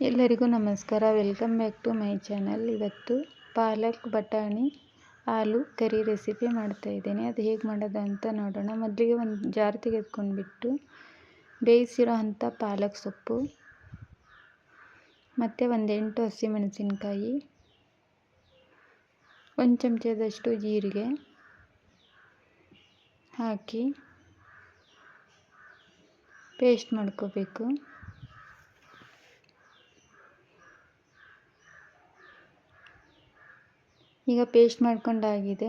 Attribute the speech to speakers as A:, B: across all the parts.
A: ಎಲ್ಲರಿಗೂ ನಮಸ್ಕಾರ. Welcome back to my channel. ಇವತ್ತು ಪಾಲಕ್, ಬಟಾಣಿ, ಆಲೂ ಕರಿ ರೆಸಿಪಿ ಮಾಡ್ತಾ ಇದ್ದೇನೆ. ಅದು ಹೇಗೆ ಮಾಡೋದು ಅಂತ ನೋಡೋಣ. ಮೊದಲಿಗೆ ಒಂದು ಜಾರ್ ತೆಗೆದುಕೊಂಡ್ಬಿಟ್ಟು ಬೇಯಿಸಿರೋ ಅಂಥ ಪಾಲಕ್ ಸೊಪ್ಪು, ಮತ್ತು ಒಂದೆಂಟು ಎಂಟು ಹಸಿಮೆಣಸಿನ್ಕಾಯಿ, ಒಂದು ಚಮಚದಷ್ಟು ಜೀರಿಗೆ ಹಾಕಿ ಪೇಸ್ಟ್ ಮಾಡ್ಕೋಬೇಕು. ಈಗ ಪೇಸ್ಟ್ ಮಾಡ್ಕೊಂಡಾಗಿದೆ.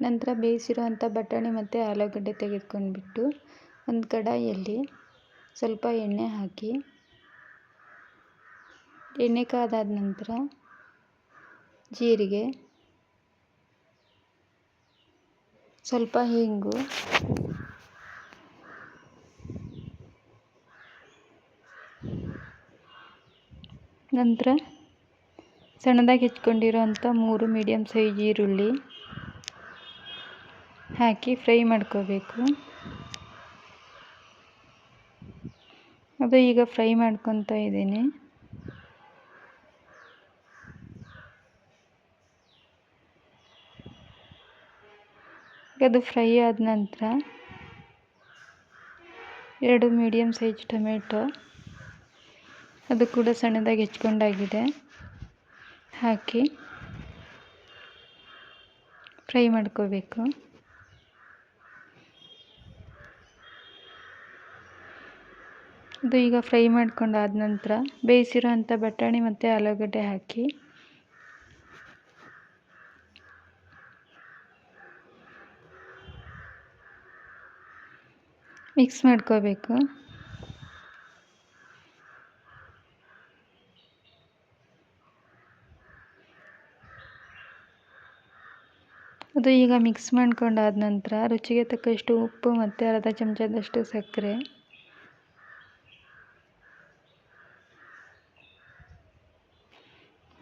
A: ನಂತರ ಬೇಯಿಸಿರುವಂಥ ಬಟಾಣಿ ಮತ್ತು ಆಲೂಗಡ್ಡೆ ತೆಗೆದುಕೊಂಡ್ಬಿಟ್ಟು ಒಂದು ಕಡಾಯಲ್ಲಿ ಸ್ವಲ್ಪ ಎಣ್ಣೆ ಹಾಕಿ, ಎಣ್ಣೆ ಕಾದಾದ ನಂತರ ಜೀರಿಗೆ, ಸ್ವಲ್ಪ ಹಿಂಗು, ನಂತರ ಸಣ್ಣದಾಗಿ ಹೆಚ್ಕೊಂಡಿರೋಂಥ ಮೂರು ಮೀಡಿಯಮ್ ಸೈಜ್ ಈರುಳ್ಳಿ ಹಾಕಿ ಫ್ರೈ ಮಾಡ್ಕೋಬೇಕು. ಅದು ಈಗ ಫ್ರೈ ಮಾಡ್ಕೊತಾ ಇದ್ದೀನಿ. ಅದು ಫ್ರೈ ಆದ ನಂತರ ಎರಡು ಮೀಡಿಯಮ್ ಸೈಜ್ ಟೊಮೆಟೊ, ಅದು ಕೂಡ ಸಣ್ಣದಾಗಿ ಹೆಚ್ಕೊಂಡಾಗಿದೆ. ಹಾಕಿ ಫ್ರೈ ಮಾಡ್ಕೋಬೇಕು. ಅದು ಈಗ ಫ್ರೈ ಮಾಡ್ಕೊಂಡಾದ ನಂತರ ಬೇಯಿಸಿರೋ ಅಂಥ ಬಟಾಣಿ ಮತ್ತು ಆಲೂಗಡ್ಡೆ ಹಾಕಿ. ಮಿಕ್ಸ್ ಮಾಡ್ಕೋಬೇಕು. ಅದು ಈಗ ಮಿಕ್ಸ್ ಮಾಡ್ಕೊಂಡಾದ ನಂತರ ರುಚಿಗೆ ತಕ್ಕಷ್ಟು ಉಪ್ಪು ಮತ್ತು ಅರ್ಧ ಚಮಚದಷ್ಟು ಸಕ್ಕರೆ.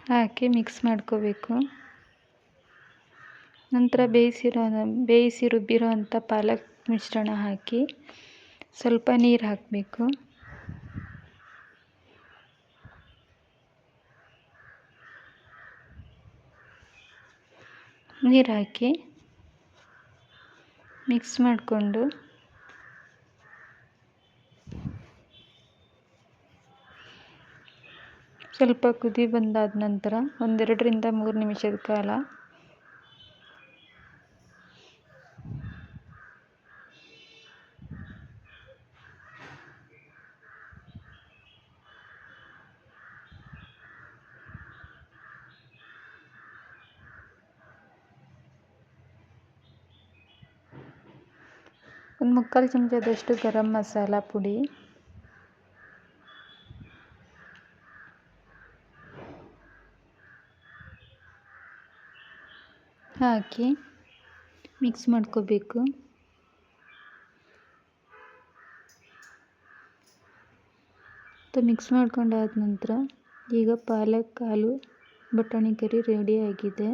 A: ಹಾಕಿ ಮಿಕ್ಸ್ ಮಾಡ್ಕೋಬೇಕು. ನಂತರ ಬೇಯಿಸಿರೋ ಬೇಯಿಸಿ ರುಬ್ಬಿರೋ ಅಂಥ ಪಾಲಕ್ ಮಿಶ್ರಣ ಹಾಕಿ ಸ್ವಲ್ಪ ನೀರು ಹಾಕಬೇಕು. ನೀರು ಹಾಕಿ ಮಿಕ್ಸ್ ಮಾಡಿಕೊಂಡು ಸ್ವಲ್ಪ ಕುದಿ ಬಂದಾದ ನಂತರ ಒಂದೆರಡರಿಂದ ಮೂರು ನಿಮಿಷದ ಕಾಲ ಒಂದು ಮುಕ್ಕಾಲು ಚಮಚದಷ್ಟು ಗರಂ ಮಸಾಲ ಪುಡಿ. ಹಾಕಿ ಮಿಕ್ಸ್ ಮಾಡ್ಕೋಬೇಕು. ಮಿಕ್ಸ್ ಮಾಡ್ಕೊಂಡಾದ ನಂತರ ಈಗ ಪಾಲಕ್, ಆಲೂ, ಬಟಾಣಿ ಕರಿ ರೆಡಿಯಾಗಿದೆ